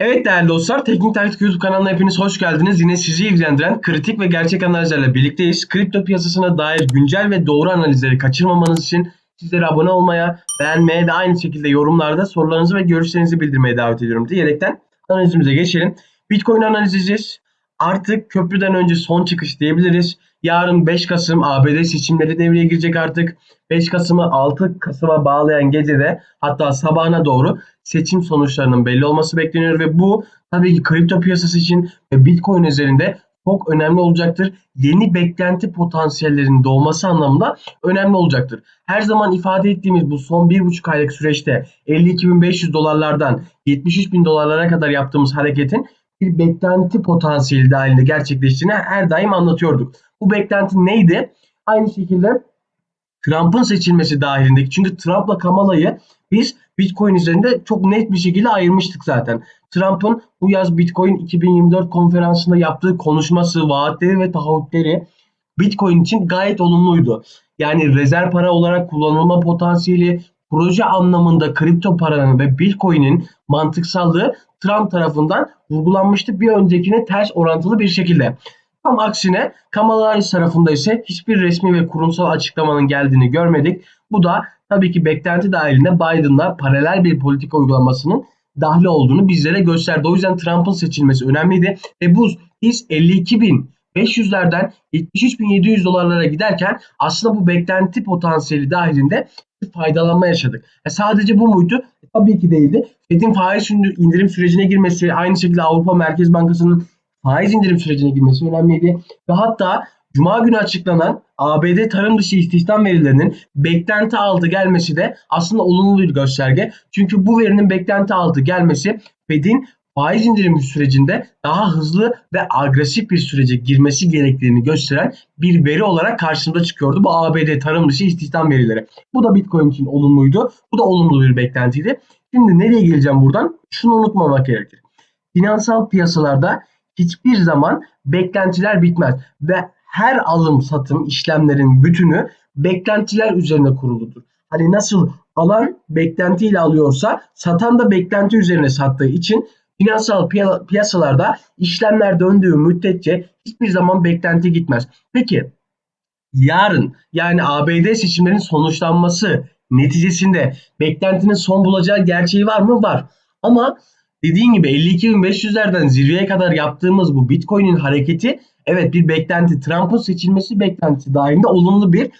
Evet değerli dostlar, Teknik Taktik YouTube kanalına hepiniz hoş geldiniz. Yine sizi ilgilendiren kritik ve gerçek analizlerle birlikteyiz. Kripto piyasasına dair güncel ve doğru analizleri kaçırmamanız için sizlere abone olmaya, beğenmeye ve aynı şekilde yorumlarda sorularınızı ve görüşlerinizi bildirmeye davet ediyorum diyerekten analizimize geçelim. Bitcoin analiz edeceğiz. Artık köprüden önce son çıkış diyebiliriz. Yarın 5 Kasım ABD seçimleri devreye girecek artık. 5 Kasım'ı 6 Kasım'a bağlayan gecede hatta sabahına doğru seçim sonuçlarının belli olması bekleniyor ve bu tabii ki kripto piyasası için ve Bitcoin üzerinde çok önemli olacaktır. Yeni beklenti potansiyellerinin doğması anlamında önemli olacaktır. Her zaman ifade ettiğimiz bu son 1,5 aylık süreçte 52.500 dolarlardan 73.000 dolarlara kadar yaptığımız hareketin bir beklenti potansiyeli dahilinde gerçekleştiğini her daim anlatıyorduk. Bu beklenti neydi? Aynı şekilde Trump'ın seçilmesi dahilindeki. Çünkü Trump'la Kamala'yı biz Bitcoin üzerinde çok net bir şekilde ayırmıştık zaten. Trump'ın bu yaz Bitcoin 2024 konferansında yaptığı konuşması, vaatleri ve taahhütleri Bitcoin için gayet olumluydu. Yani rezerv para olarak kullanılma potansiyeli, proje anlamında kripto paranın ve Bitcoin'in mantıksallığı Trump tarafından vurgulanmıştı bir öncekine ters orantılı bir şekilde. Tam aksine Kamala Harris tarafında ise hiçbir resmi ve kurumsal açıklamanın geldiğini görmedik. Bu da tabii ki beklenti dahilinde Biden'la paralel bir politika uygulamasının dahil olduğunu bizlere gösterdi. O yüzden Trump'ın seçilmesi önemliydi ve bu his 52 bin 500'lerden 73.700 dolarlara giderken aslında bu beklenti potansiyeli dahilinde faydalanma yaşadık. E sadece bu muydu? E tabii ki değildi. Fed'in faiz indirim sürecine girmesi, aynı şekilde Avrupa Merkez Bankası'nın faiz indirim sürecine girmesi önemliydi. Ve hatta Cuma günü açıklanan ABD tarım dışı istihdam verilerinin beklenti altı gelmesi de aslında olumlu bir gösterge. Çünkü bu verinin beklenti altı gelmesi Fed'in faiz indirimi sürecinde daha hızlı ve agresif bir sürece girmesi gerektiğini gösteren bir veri olarak karşımıza çıkıyordu. Bu ABD tarım dışı istihdam verileri. Bu da Bitcoin için olumluydu. Bu da olumlu bir beklentiydi. Şimdi nereye geleceğim buradan? Şunu unutmamak gerekir. Finansal piyasalarda hiçbir zaman beklentiler bitmez ve her alım satım işlemlerin bütünü beklentiler üzerine kuruludur. Hani nasıl alan beklentiyle alıyorsa satan da beklenti üzerine sattığı için finansal piyasalarda işlemler döndüğü müddetçe hiçbir zaman beklenti gitmez. Peki yarın yani ABD seçimlerinin sonuçlanması neticesinde beklentinin son bulacağı gerçeği var mı? Var. Ama dediğin gibi 52.500'lerden zirveye kadar yaptığımız bu Bitcoin'in hareketi evet bir beklenti Trump'ın seçilmesi beklentisi dahilinde olumlu bir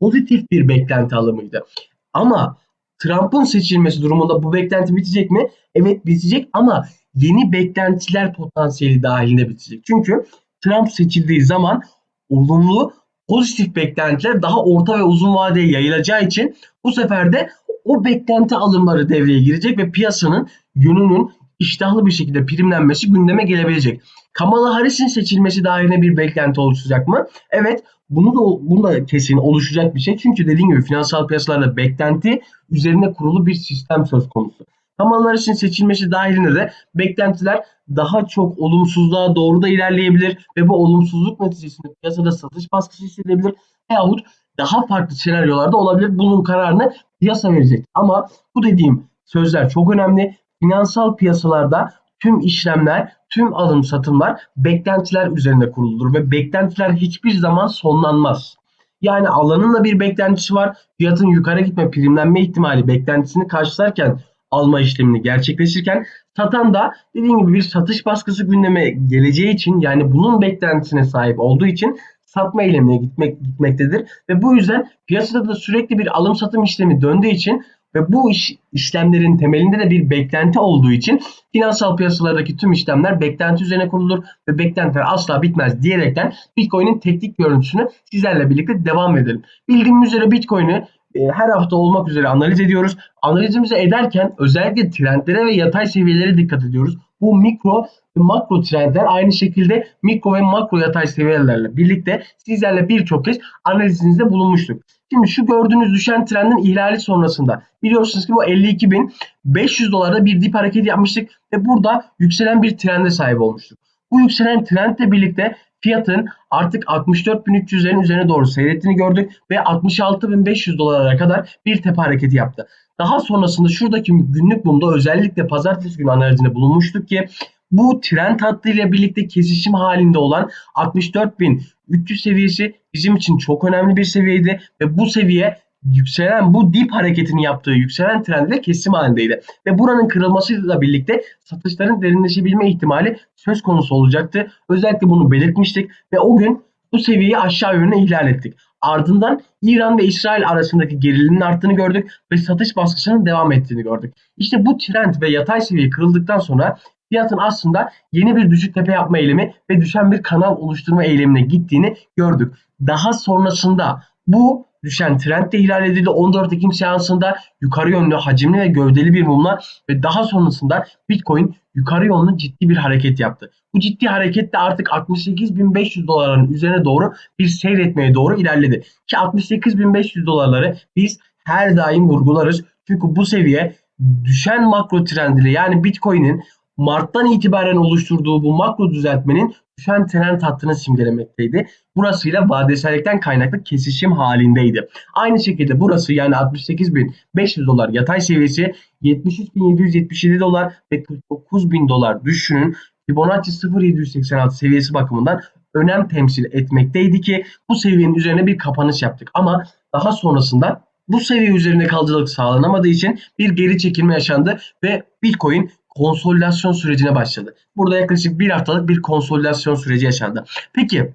pozitif bir beklenti alımıydı. Ama Trump'ın seçilmesi durumunda bu beklenti bitecek mi? Evet bitecek ama yeni beklentiler potansiyeli dahilinde bitecek. Çünkü Trump seçildiği zaman olumlu pozitif beklentiler daha orta ve uzun vadeye yayılacağı için bu sefer de o beklenti alımları devreye girecek ve piyasanın yönünün iştahlı bir şekilde primlenmesi gündeme gelebilecek. Kamala Harris'in seçilmesi dahilinde bir beklenti oluşacak mı? Evet bunu da, bunu da kesin oluşacak bir şey. Çünkü dediğim gibi finansal piyasalarda beklenti üzerine kurulu bir sistem söz konusu. Kamala Harris'in seçilmesi dahilinde de beklentiler daha çok olumsuzluğa doğru da ilerleyebilir ve bu olumsuzluk neticesinde piyasada satış baskısı hissedilebilir veyahut daha farklı senaryolarda olabilir. Bunun kararını piyasa verecek. Ama bu dediğim sözler çok önemli. Finansal piyasalarda tüm işlemler, tüm alım satımlar beklentiler üzerinde kuruludur ve beklentiler hiçbir zaman sonlanmaz. Yani alanın da bir beklentisi var. Fiyatın yukarı gitme, primlenme ihtimali beklentisini karşılarken alma işlemini gerçekleşirken satan da dediğim gibi bir satış baskısı gündeme geleceği için yani bunun beklentisine sahip olduğu için satma eylemine gitmek gitmektedir ve bu yüzden piyasada da sürekli bir alım satım işlemi döndüğü için ve bu iş, işlemlerin temelinde de bir beklenti olduğu için finansal piyasalardaki tüm işlemler beklenti üzerine kurulur ve beklentiler asla bitmez diyerekten Bitcoin'in teknik görüntüsünü sizlerle birlikte devam edelim. Bildiğim üzere Bitcoin'i her hafta olmak üzere analiz ediyoruz. Analizimizi ederken özellikle trendlere ve yatay seviyelere dikkat ediyoruz. Bu mikro ve makro trendler aynı şekilde mikro ve makro yatay seviyelerle birlikte sizlerle birçok kez analizimizde bulunmuştuk. Şimdi şu gördüğünüz düşen trendin ihlali sonrasında biliyorsunuz ki bu 52.500 dolarda bir dip hareketi yapmıştık ve burada yükselen bir trende sahip olmuştuk. Bu yükselen trendle birlikte fiyatın artık 64.300'lerin üzerine doğru seyrettiğini gördük ve 66.500 dolara kadar bir tepe hareketi yaptı. Daha sonrasında şuradaki günlük mumda özellikle pazartesi günü analizinde bulunmuştuk ki bu trend hattıyla birlikte kesişim halinde olan 64.300 seviyesi bizim için çok önemli bir seviyeydi ve bu seviye yükselen bu dip hareketini yaptığı yükselen trendle kesim halindeydi. Ve buranın kırılmasıyla birlikte satışların derinleşebilme ihtimali söz konusu olacaktı. Özellikle bunu belirtmiştik ve o gün bu seviyeyi aşağı yönüne ihlal ettik. Ardından İran ve İsrail arasındaki gerilimin arttığını gördük ve satış baskısının devam ettiğini gördük. İşte bu trend ve yatay seviye kırıldıktan sonra fiyatın aslında yeni bir düşük tepe yapma eylemi ve düşen bir kanal oluşturma eylemine gittiğini gördük. Daha sonrasında bu düşen trend de ihlal edildi. 14 Ekim seansında yukarı yönlü hacimli ve gövdeli bir mumla ve daha sonrasında Bitcoin yukarı yönlü ciddi bir hareket yaptı. Bu ciddi hareket de artık 68.500 doların üzerine doğru bir seyretmeye doğru ilerledi. Ki 68.500 dolarları biz her daim vurgularız. Çünkü bu seviye düşen makro trendiyle yani Bitcoin'in Mart'tan itibaren oluşturduğu bu makro düzeltmenin düşen trend hattını simgelemekteydi. Burasıyla vadesellikten kaynaklı kesişim halindeydi. Aynı şekilde burası yani 68.500 dolar yatay seviyesi 73.777 dolar ve 49.000 dolar düşünün Fibonacci 0.786 seviyesi bakımından önem temsil etmekteydi ki bu seviyenin üzerine bir kapanış yaptık. Ama daha sonrasında bu seviye üzerinde kalıcılık sağlanamadığı için bir geri çekilme yaşandı ve Bitcoin konsolidasyon sürecine başladı. Burada yaklaşık bir haftalık bir konsolidasyon süreci yaşandı. Peki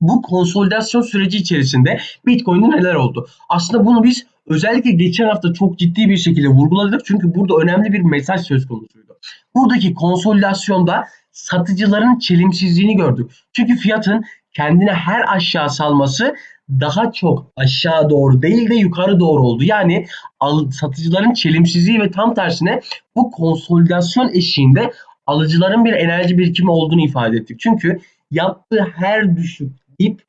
bu konsolidasyon süreci içerisinde Bitcoin'de neler oldu? Aslında bunu biz özellikle geçen hafta çok ciddi bir şekilde vurguladık. Çünkü burada önemli bir mesaj söz konusuydu. Buradaki konsolidasyonda satıcıların çelimsizliğini gördük. Çünkü fiyatın kendine her aşağı salması daha çok aşağı doğru değil de yukarı doğru oldu. Yani al, satıcıların çelimsizliği ve tam tersine bu konsolidasyon eşiğinde alıcıların bir enerji birikimi olduğunu ifade ettik. Çünkü yaptığı her düşük dip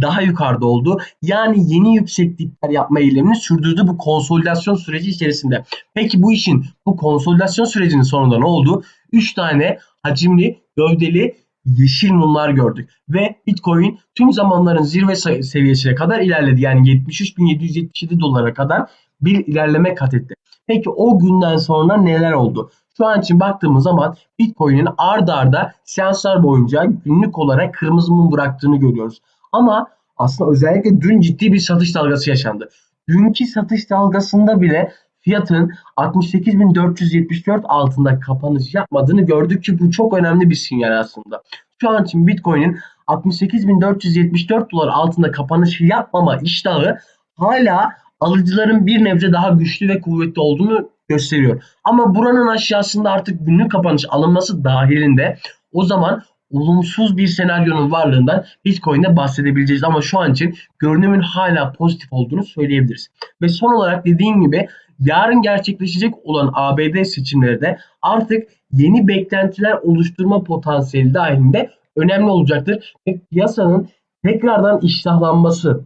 daha yukarıda oldu. Yani yeni yüksek dipler yapma eylemini sürdürdü bu konsolidasyon süreci içerisinde. Peki bu işin bu konsolidasyon sürecinin sonunda ne oldu? 3 tane hacimli, gövdeli yeşil mumlar gördük. Ve Bitcoin tüm zamanların zirve seviyesine kadar ilerledi. Yani 73.777 dolara kadar bir ilerleme kat etti. Peki o günden sonra neler oldu? Şu an için baktığımız zaman Bitcoin'in ard arda seanslar boyunca günlük olarak kırmızı mum bıraktığını görüyoruz. Ama aslında özellikle dün ciddi bir satış dalgası yaşandı. Dünkü satış dalgasında bile fiyatın 68.474 altında kapanış yapmadığını gördük ki bu çok önemli bir sinyal aslında. Şu an için Bitcoin'in 68.474 dolar altında kapanış yapmama iştahı hala alıcıların bir nebze daha güçlü ve kuvvetli olduğunu gösteriyor. Ama buranın aşağısında artık günlük kapanış alınması dahilinde o zaman olumsuz bir senaryonun varlığından Bitcoin'de bahsedebileceğiz. Ama şu an için görünümün hala pozitif olduğunu söyleyebiliriz. Ve son olarak dediğim gibi yarın gerçekleşecek olan ABD seçimleri de artık yeni beklentiler oluşturma potansiyeli dahilinde önemli olacaktır. Ve piyasanın tekrardan iştahlanması,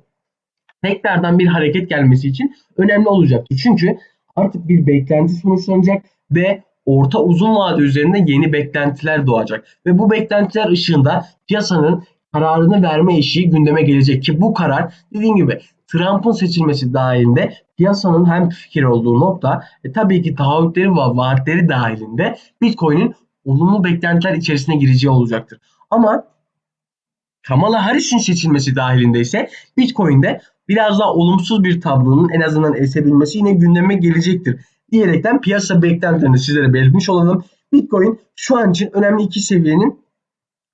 tekrardan bir hareket gelmesi için önemli olacaktır. Çünkü artık bir beklenti sonuçlanacak ve orta uzun vade üzerinde yeni beklentiler doğacak. Ve bu beklentiler ışığında piyasanın kararını verme eşiği gündeme gelecek ki bu karar dediğim gibi Trump'ın seçilmesi dahilinde piyasanın hem fikir olduğu nokta e, tabii ki taahhütleri ve vaatleri dahilinde Bitcoin'in olumlu beklentiler içerisine gireceği olacaktır. Ama Kamala Harris'in seçilmesi dahilinde ise Bitcoin'de biraz daha olumsuz bir tablonun en azından esebilmesi yine gündeme gelecektir. Diyerekten piyasa beklentilerini sizlere belirtmiş olalım. Bitcoin şu an için önemli iki seviyenin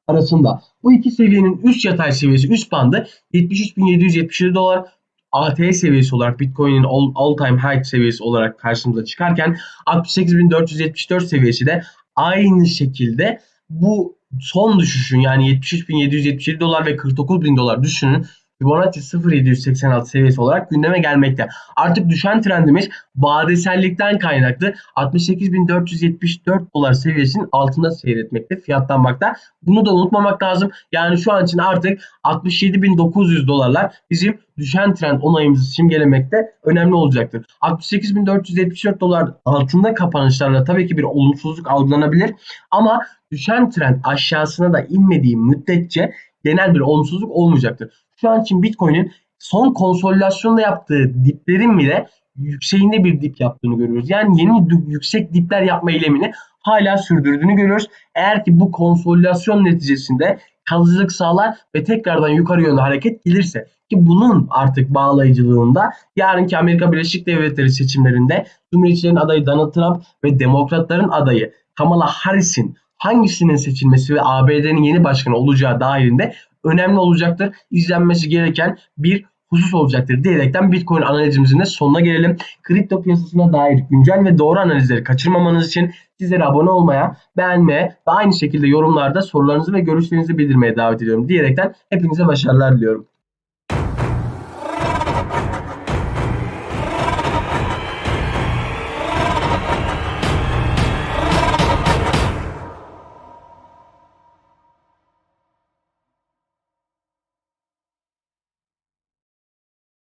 arasında. Bu iki seviyenin üst yatay seviyesi, üst bandı 73.777 dolar. ATH seviyesi olarak Bitcoin'in all, all time high seviyesi olarak karşımıza çıkarken 68.474 seviyesi de aynı şekilde bu son düşüşün yani 73.777 dolar ve 49.000 dolar düşüşünün Fibonacci 0.786 seviyesi olarak gündeme gelmekte. Artık düşen trendimiz vadesellikten kaynaklı 68.474 dolar seviyesinin altında seyretmekte, fiyatlanmakta. Bunu da unutmamak lazım. Yani şu an için artık 67.900 dolarlar bizim düşen trend onayımızı simgelemekte önemli olacaktır. 68.474 dolar altında kapanışlarla tabii ki bir olumsuzluk algılanabilir ama düşen trend aşağısına da inmediği müddetçe genel bir olumsuzluk olmayacaktır. Şu an için Bitcoin'in son konsolidasyonda yaptığı diplerin bile yükseğinde bir dip yaptığını görüyoruz. Yani yeni yüksek dipler yapma eylemini hala sürdürdüğünü görüyoruz. Eğer ki bu konsolidasyon neticesinde kalıcılık sağlar ve tekrardan yukarı yönde hareket gelirse ki bunun artık bağlayıcılığında yarınki Amerika Birleşik Devletleri seçimlerinde Cumhuriyetçilerin adayı Donald Trump ve Demokratların adayı Kamala Harris'in hangisinin seçilmesi ve ABD'nin yeni başkanı olacağı dahilinde önemli olacaktır. İzlenmesi gereken bir husus olacaktır diyerekten Bitcoin analizimizin de sonuna gelelim. Kripto piyasasına dair güncel ve doğru analizleri kaçırmamanız için sizlere abone olmaya, beğenmeye ve aynı şekilde yorumlarda sorularınızı ve görüşlerinizi bildirmeye davet ediyorum diyerekten hepinize başarılar diliyorum.